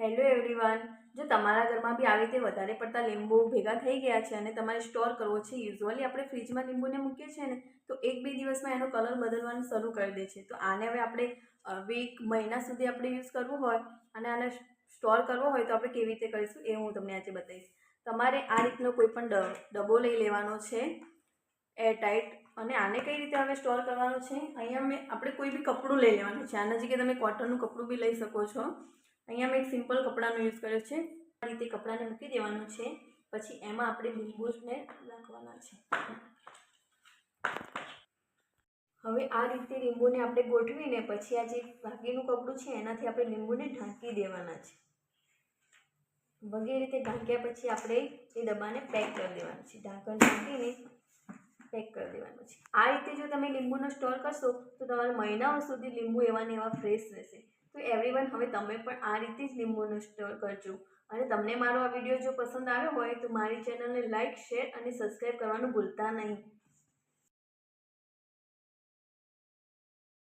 Hello everyone જો તમારા ઘરમાં બી આવી રીતે વધારે પડતા લીંબુ ભેગા થઈ ગયા છે અને તમારે સ્ટોર કરવો છે યુઝ્યુઅલી આપણે ફ્રીજમાં લીંબુને મૂકીએ છીએ ને, તો એક બે દિવસમાં એનો કલર બદલવાનું શરૂ કરી દે છે. તો આને હવે આપણે વીક મહિના સુધી આપણે યુઝ કરવું હોય અને આને સ્ટોર કરવો હોય તો આપણે કેવી રીતે કરીશું એ હું તમને આજે બતાવીશ. તમારે આ રીતનો કોઈ પણ ડબ્બો લઈ લેવાનો છે એરટાઈટ અને આને કઈ રીતે હવે સ્ટોર કરવાનું છે? અહીંયા મેં, આપણે કોઈ બી કપડું લઈ લેવાનું છે. આના જગ્યાએ તમે કોટનનું કપડું બી લઈ શકો છો. અહીંયા મેં એક સિમ્પલ કપડાનો યુઝ કર્યો છે. આ રીતે કપડાને મૂકી દેવાનું છે. પછી એમાં આપણે લીંબુને નાખવાના છે. હવે આ રીતે લીંબુને આપણે ગોઠવીને પછી આ જે બાકીનું કપડું છે એનાથી આપણે લીંબુને ઢાંકી દેવાના છે. વગેરે રીતે ઢાંક્યા પછી આપણે એ ડબ્બાને પેક કરી દેવાનું છે. ઢાંકણ ઢાંકીને પેક કરી દેવાનું છે. આ રીતે જો તમે લીંબુનો સ્ટોર કરશો, તો તમારા મહિનાઓ સુધી લીંબુ એવા ને એવા ફ્રેશ રહેશે. તો એવરીવન હવે તમે પણ આ રીતે જ લીંબુનો સ્ટોર કરજો. અને તમને મારો આ વીડિયો જો પસંદ આવ્યો હોય, તો મારી ચેનલને લાઇક શેર અને સબસ્ક્રાઈબ કરવાનું ભૂલતા નહીં.